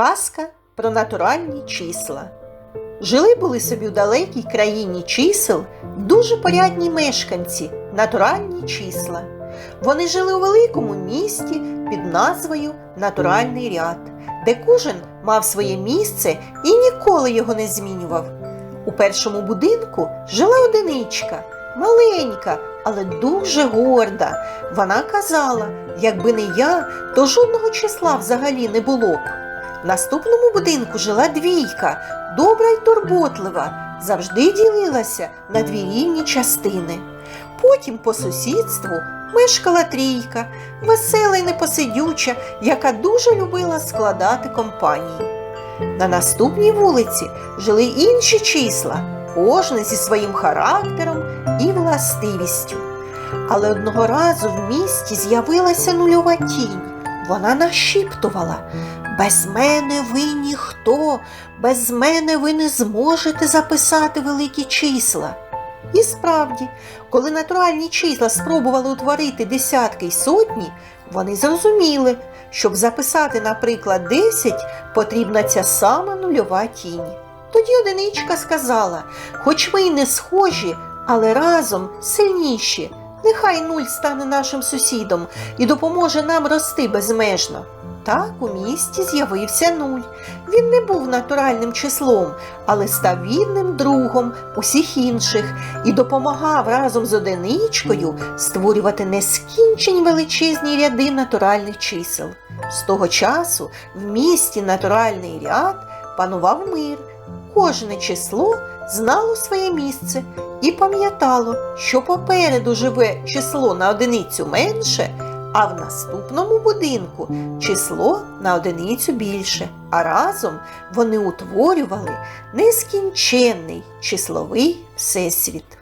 Казка про натуральні числа. Жили були собі в далекій країні чисел дуже порядні мешканці, натуральні числа. Вони жили у великому місті під назвою Натуральний ряд, де кожен мав своє місце і ніколи його не змінював. У першому будинку жила одиничка, маленька, але дуже горда. Вона казала, якби не я, то жодного числа взагалі не було б. В наступному будинку жила двійка, добра й турботлива, завжди ділилася на дві рівні частини. Потім по сусідству мешкала трійка, весела й непосидюча, яка дуже любила складати компанії. На наступній вулиці жили інші числа, кожне зі своїм характером і властивістю. Але одного разу в місті з'явилася нульова тінь. Вона нашіптувала без мене ви ніхто, без мене ви не зможете записати великі числа. І справді, коли натуральні числа спробували утворити десятки й сотні, вони зрозуміли, щоб записати, наприклад, 10, потрібна ця сама нульова тінь. Тоді одиничка сказала, хоч ми й не схожі, але разом сильніші. Нехай нуль стане нашим сусідом і допоможе нам рости безмежно. Так у місті з'явився нуль. Він не був натуральним числом, але став вірним другом усіх інших і допомагав разом з одиничкою створювати нескінчені величезні ряди натуральних чисел. З того часу в місті натуральний ряд панував мир. Кожне число знало своє місце і пам'ятало, що попереду живе число на одиницю менше, а в наступному будинку число на одиницю більше, а разом вони утворювали нескінченний числовий всесвіт.